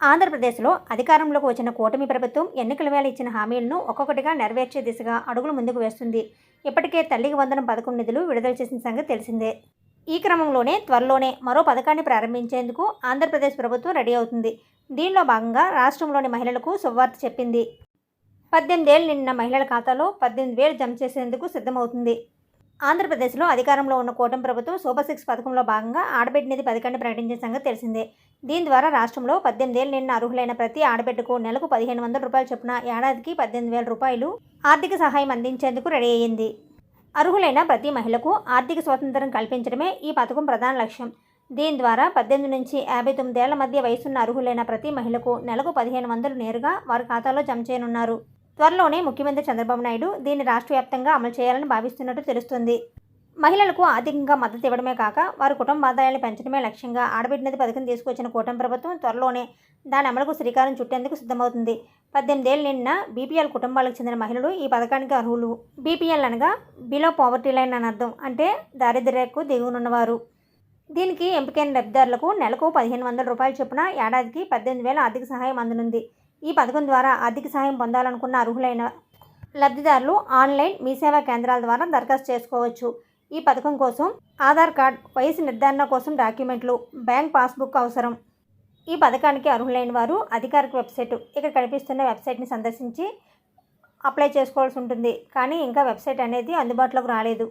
ఆంధ్రప్రదేశ్లో అధికారంలోకి వచ్చిన కూటమి ప్రభుత్వం ఎన్నికల వేళ ఇచ్చిన హామీలను ఒక్కొక్కటిగా నెరవేర్చే దిశగా అడుగులు ముందుకు వేస్తుంది. ఇప్పటికే తల్లికి వందనం పథకం నిధులు విడుదల చేసిన సంగతి తెలిసిందే. ఈ క్రమంలోనే త్వరలోనే మరో పథకాన్ని ప్రారంభించేందుకు ఆంధ్రప్రదేశ్ ప్రభుత్వం రెడీ అవుతుంది. దీనిలో భాగంగా రాష్ట్రంలోని మహిళలకు శుభవార్త చెప్పింది. పద్దెనిమిదేళ్ళు నిండిన మహిళల ఖాతాలో పద్దెనిమిది వేలు జమ చేసేందుకు సిద్ధమవుతుంది. ఆంధ్రప్రదేశ్లో అధికారంలో ఉన్న కూటమి ప్రభుత్వం సూపర్ సిక్స్ పథకంలో భాగంగా ఆడబిడ్డ నిధి పథకాన్ని ప్రకటించిన సంగతి తెలిసిందే. దీని ద్వారా రాష్ట్రంలో పద్దెనిమిదేళ్ళు నిన్న అర్హులైన ప్రతి ఆడబిడ్డకు నెలకు పదిహేను వందల రూపాయలు చొప్పున ఏడాదికి పద్దెనిమిది వేల రూపాయలు ఆర్థిక సహాయం అందించేందుకు రెడీ అయ్యింది. అర్హులైన ప్రతి మహిళకు ఆర్థిక స్వాతంత్రం కల్పించడమే ఈ పథకం ప్రధాన లక్ష్యం. దీని ద్వారా పద్దెనిమిది నుంచి యాభై తొమ్మిదేళ్ళ మధ్య వయసున్న అర్హులైన ప్రతి మహిళకు నెలకు పదిహేను వందలు నేరుగా వారి ఖాతాలో జమ చేయనున్నారు. త్వరలోనే ముఖ్యమంత్రి చంద్రబాబు నాయుడు దీన్ని రాష్ట్ర వ్యాప్తంగా అమలు చేయాలని భావిస్తున్నట్టు తెలుస్తుంది. మహిళలకు ఆర్థికంగా మద్దతు ఇవ్వడమే కాక వారి కుటుంబ ఆదాయాన్ని పెంచడమే లక్ష్యంగా ఆడబిడ్డనిధి పథకం తీసుకొచ్చిన కూటమి ప్రభుత్వం త్వరలోనే దాని అమలుకు శ్రీకారం చుట్టేందుకు సిద్ధమవుతుంది. పద్దెనిమిదేళ్ళు నిండిన బీపీఎల్ కుటుంబాలకు చెందిన మహిళలు ఈ పథకానికి అర్హులు. బీపీఎల్ అనగా బిలో పావర్టీ లైన్ అని అర్థం. అంటే దారిద్ర్యకు దిగువనున్నవారు. దీనికి ఎంపికైన లబ్ధిదారులకు నెలకు పదిహేను వందల రూపాయల చొప్పున ఏడాదికి పద్దెనిమిది వేల ఆర్థిక సహాయం అందనుంది. ఈ పథకం ద్వారా ఆర్థిక సహాయం పొందాలనుకున్న అర్హులైన లబ్ధిదారులు ఆన్లైన్ మీ సేవా కేంద్రాల ద్వారా దరఖాస్తు చేసుకోవచ్చు. ఈ పథకం కోసం ఆధార్ కార్డ్ వయసు నిర్ధారణ కోసం డాక్యుమెంట్లు బ్యాంక్ పాస్బుక్ అవసరం. ఈ పథకానికి అర్హులైన వారు అధికారిక వెబ్సైట్ ఇక్కడ కనిపిస్తున్న వెబ్సైట్ని సందర్శించి అప్లై చేసుకోవాల్సి ఉంటుంది. కానీ ఇంకా వెబ్సైట్ అనేది అందుబాటులోకి రాలేదు.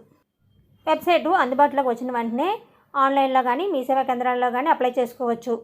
వెబ్సైటు అందుబాటులోకి వచ్చిన వెంటనే ఆన్లైన్లో కానీ మీ సేవా కేంద్రాల్లో కానీ అప్లై చేసుకోవచ్చు.